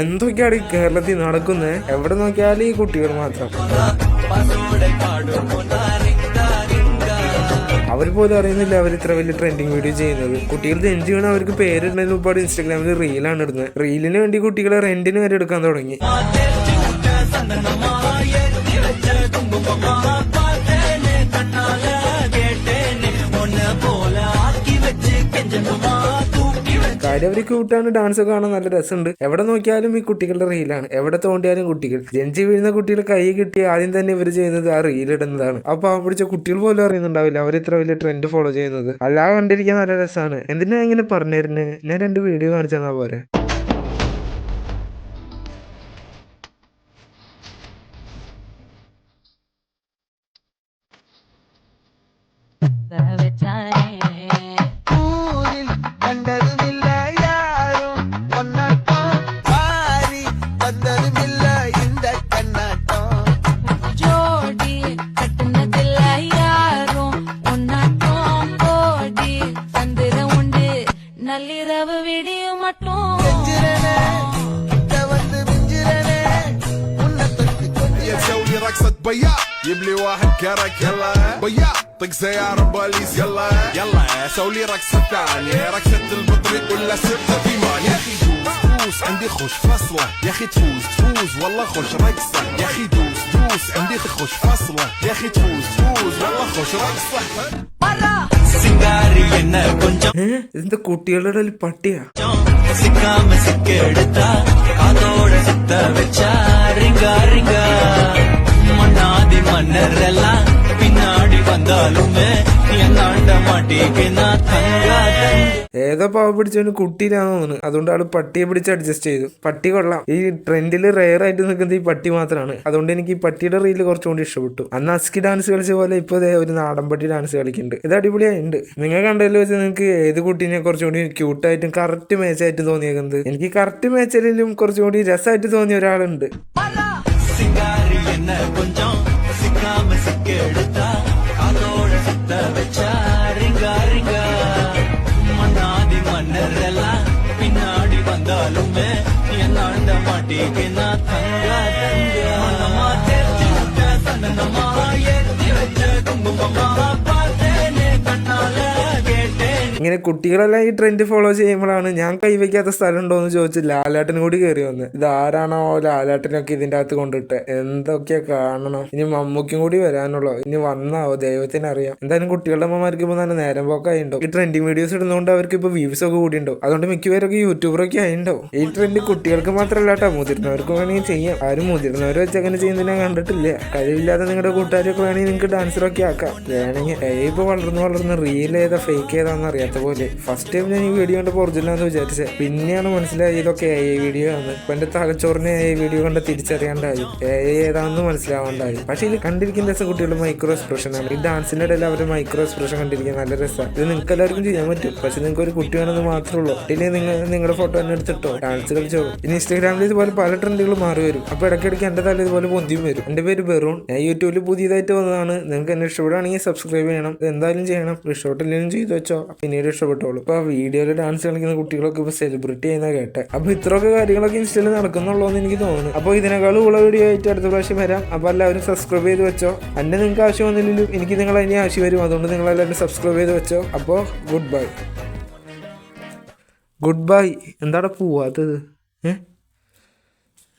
എന്തൊക്കെയാണ് ഈ കേരളത്തിൽ നടക്കുന്നത് എവിടെ നോക്കിയാലും ഈ കുട്ടികൾ മാത്രം. അവർ പോലും അറിയുന്നില്ല അവർ ഇത്ര വലിയ ട്രെൻഡിങ് വീഡിയോ ചെയ്യുന്നത്. കുട്ടികൾ ജനിച്ചു വീണ് അവർക്ക് പേരിടുന്നതിന് ഒരുപാട് ഇൻസ്റ്റാഗ്രാമിൽ റീലാണ് ഇടുന്നത് റീലിന് വേണ്ടി കുട്ടികളെ റെന്റിന് വരെ എടുക്കാൻ തുടങ്ങി. കാര്യം അവർ ക്യൂട്ടാണ് ഡാൻസ് ഒക്കെ കാണാൻ നല്ല രസമുണ്ട്. എവിടെ നോക്കിയാലും ഈ കുട്ടികളുടെ റീലാണ് എവിടെ തോണ്ടിയാലും കുട്ടികൾ. ജനിച്ചു വീഴുന്ന കുട്ടികൾ കൈ കിട്ടി ആദ്യം തന്നെ ഇവർ ചെയ്യുന്നത് ആ റീൽ ഇടുന്നതാണ്. അപ്പൊ ആ പിടിച്ച കുട്ടികൾ പോലും അറിയുന്നുണ്ടാവില്ല. അവർ ഇത്ര വലിയ ട്രെൻഡ് ഫോളോ ചെയ്യുന്നത്. അല്ലാതെ കണ്ടിരിക്കാൻ നല്ല രസമാണ്. എന്തിനാ ഇങ്ങനെ പറഞ്ഞു തരുന്നത് ഞാൻ രണ്ട് വീഡിയോ കാണിച്ചു പോരെ? بيا. جيب لي واحد كرك يلا. بيا. طق سيارة بوليس يلا. يلا. سولي ركسة ثانية. ركسة البطري ولا سبتة في مال يا أخي دوس دوس. عندي خوش فصلة. يا أخي تفوز تفوز. والله خوش رقصة. يا أخي دوس دوس. عندي خوش فصلة. يا أخي تفوز تفوز. والله خوش رقصة. ഇതിന്റെ കുട്ടികളുടെ പട്ടിയാ? സിക്കാമ സിക്കെടുത്ത അതോടെ സിത്ത വെച്ചാ കാലുമേ ഏതോ പാവ പിടിച്ചവന് കുട്ടിയിലാന്ന് തോന്നുന്നു. അതുകൊണ്ട് ആൾ പട്ടിയെ പിടിച്ച് അഡ്ജസ്റ്റ് ചെയ്തു. പട്ടി കൊള്ളാം. ഈ ട്രെൻഡിൽ റെയർ ആയിട്ട് നിൽക്കുന്നത് ഈ പട്ടി മാത്രമാണ് അതുകൊണ്ട് എനിക്ക് ഈ പട്ടിയുടെ റീൽ കുറച്ചുകൂടി ഇഷ്ടപ്പെട്ടു. അന്ന് അസ്കി ഡാൻസ് കളിച്ച പോലെ ഇപ്പോൾ ഒരു നാടൻപട്ടി ഡാൻസ് കളിക്കുന്നുണ്ട്. ഇത് അടിപൊളിയായി ഉണ്ട് നിങ്ങൾ കണ്ടതിൽ വെച്ച് നിങ്ങൾക്ക് ഏത് കുട്ടീനെ കുറച്ചുകൂടി ക്യൂട്ടായിട്ടും കറക്റ്റ് മാച്ചായിട്ട് തോന്നിയേക്കുന്നത്? എനിക്ക് കറക്റ്റ് മാച്ചിലും കുറച്ചുകൂടി രസമായിട്ട് തോന്നിയ ഒരാളുണ്ട്. സിംഗാരി കൊഞ്ചം. സിക്കാമ சித்த வச்சாரிங்காரிங்க மன்னாதி மன்னரெல்லாம் பின்னாடி வந்தாலுமே என்னாண்ட மாட்டிக்கு நான் தங்கா தங்கமா தெரிஞ்சு சந்தனமா ஏற்றி வச்ச குங்குமமா பார்த்தேனே கண்ணால் ഇങ്ങനെ കുട്ടികളെല്ലാം ഈ ട്രെൻഡ് ഫോളോ ചെയ്യുമ്പോഴാണ് ഞാൻ കൈവയ്ക്കാത്ത സ്ഥലം ഉണ്ടോ എന്ന് ചോദിച്ച് ലാലാട്ടനും കൂടി കയറി വന്ന്. ഇത് ആരാണോ ലാലാട്ടനൊക്കെ ഇതിന്റെ അകത്ത് കൊണ്ടിട്ട്? എന്തൊക്കെ കാണണം? ഇനി മമ്മൂക്കും കൂടി വരാനുള്ളോ? ഇനി വന്നാവോ? ദൈവത്തിന് അറിയാം. എന്തായാലും കുട്ടികളുടെ അമ്മമാർക്ക് ഇപ്പൊ നല്ല നേരം പോക്കായിണ്ടാവും ഈ ട്രെൻഡിങ് വീഡിയോസ് ഇടുന്നതുകൊണ്ട് അവർക്ക് ഇപ്പൊ വ്യൂസ് ഒക്കെ കൂടി ഉണ്ടാവും അതുകൊണ്ട് മിക്കവരൊക്കെ യൂട്യൂബറൊക്കെ ആയിണ്ടാവും. ഈ ട്രെൻഡ് കുട്ടികൾക്ക് മാത്രമല്ല കേട്ടോ മുതിർന്നവർക്ക് വേണമെങ്കിൽ ചെയ്യാം. ആരും മുതിർന്നവർ വെച്ച് അങ്ങനെ ചെയ്യുന്നതിനെ കണ്ടിട്ടില്ല. കഴിവില്ലാതെ നിങ്ങളുടെ കൂട്ടുകാരൊക്കെ വേണമെങ്കിൽ നിങ്ങൾക്ക് ഡാൻസറൊക്കെ ആക്കാം. വേണമെങ്കിൽ ഇപ്പൊ വളർന്ന് വളർന്ന് റീൽ ഏതാ ഫേക്ക് ഏതാന്ന് അറിയാത്ത പോലെ. ഫസ്റ്റ് ടൈം ഞാൻ ഈ വീഡിയോ കണ്ടപ്പോൾ ഒറിജിനലാന്ന് വിചാരിച്ചത് പിന്നെയാണ് മനസ്സിലായത് ഇതൊക്കെ എ ഐ വീഡിയോ ആണ്. ഇപ്പൊ എന്റെ തലച്ചോറിനെ എ ഐ വീഡിയോ കണ്ട് തിരിച്ചറിയാണ്ടായി. എ ഐ ഏതാണെന്ന് മനസ്സിലാവാണ്ടായി. പക്ഷെ ഇത് കണ്ടിരിക്കുന്ന രസം കുട്ടികളുടെ മൈക്രോ എക്സ്പ്രഷൻ ആണ്. ഈ ഡാൻസിന്റെ ഇടയിൽ അവരുടെ മൈക്രോ എക്സ്പ്രഷൻ കണ്ടിരിക്കാൻ നല്ല രസമാണ് ഇത് നിങ്ങൾക്ക് എല്ലാവർക്കും ചെയ്യാൻ പറ്റും. പക്ഷെ നിങ്ങൾക്ക് ഒരു കുട്ടി വേണമെന്ന് മാത്രമേ ഉള്ളൂ. ഇല്ലെങ്കിൽ നിങ്ങൾ നിങ്ങളുടെ ഫോട്ടോ തന്നെ എടുത്തിട്ടോ? ഡാൻസ് കളിച്ചോ? ഇനി ഇൻസ്റ്റാഗ്രാമിൽ ഇതുപോലെ പല ട്രെൻഡുകൾ മാറി വരും. അപ്പോൾ ഇടയ്ക്കിടയ്ക്ക് എന്റെ തല ഇതുപോലെ പൊന്തിയും വരും. എന്റെ പേര് ബെറൂൺ ഞാൻ യൂട്യൂബിൽ പുതിയതായിട്ട് വന്നതാണ്. നിങ്ങൾക്ക് എന്നെ ഇഷ്ടപ്പെടുകയാണെങ്കിൽ സബ്സ്ക്രൈബ് ചെയ്യണം. എന്തായാലും ചെയ്യണം. ഇഷ്ടപ്പെട്ടില്ലെങ്കിലും ചെയ്തു വെച്ചോ. പിന്നീട് ഇഷ്ടപ്പെട്ടോളൂ. ഇപ്പൊ വീഡിയോയിൽ ഡാൻസ് കളിക്കുന്ന കുട്ടികളൊക്കെ ഇപ്പൊ സെലിബ്രിറ്റി ചെയ്യുന്ന കേട്ടെ. അപ്പൊ ഇത്രയൊക്കെ കാര്യങ്ങളൊക്കെ ഇൻസ്റ്റയിൽ നടക്കുന്നുള്ളൂ എന്ന് എനിക്ക് തോന്നുന്നു. അപ്പോൾ ഇതിനേക്കാൾ ഉള്ള വീഡിയോ ആയിട്ട് അടുത്ത പ്രാവശ്യം വരാം. അപ്പോൾ എല്ലാവരും സബ്സ്ക്രൈബ് ചെയ്ത് വെച്ചോ. അന്നെ നിങ്ങൾക്ക് ആവശ്യം വന്നില്ലെങ്കിലും എനിക്ക് നിങ്ങൾ അതിനെ ആവശ്യം വരും. അതുകൊണ്ട് നിങ്ങൾ എല്ലാവരും സബ്സ്ക്രൈബ് ചെയ്ത് വെച്ചോ. അപ്പോൾ ഗുഡ് ബൈ ഗുഡ് ബൈ എന്താടാ പോവാത്തത്? ഏഹ്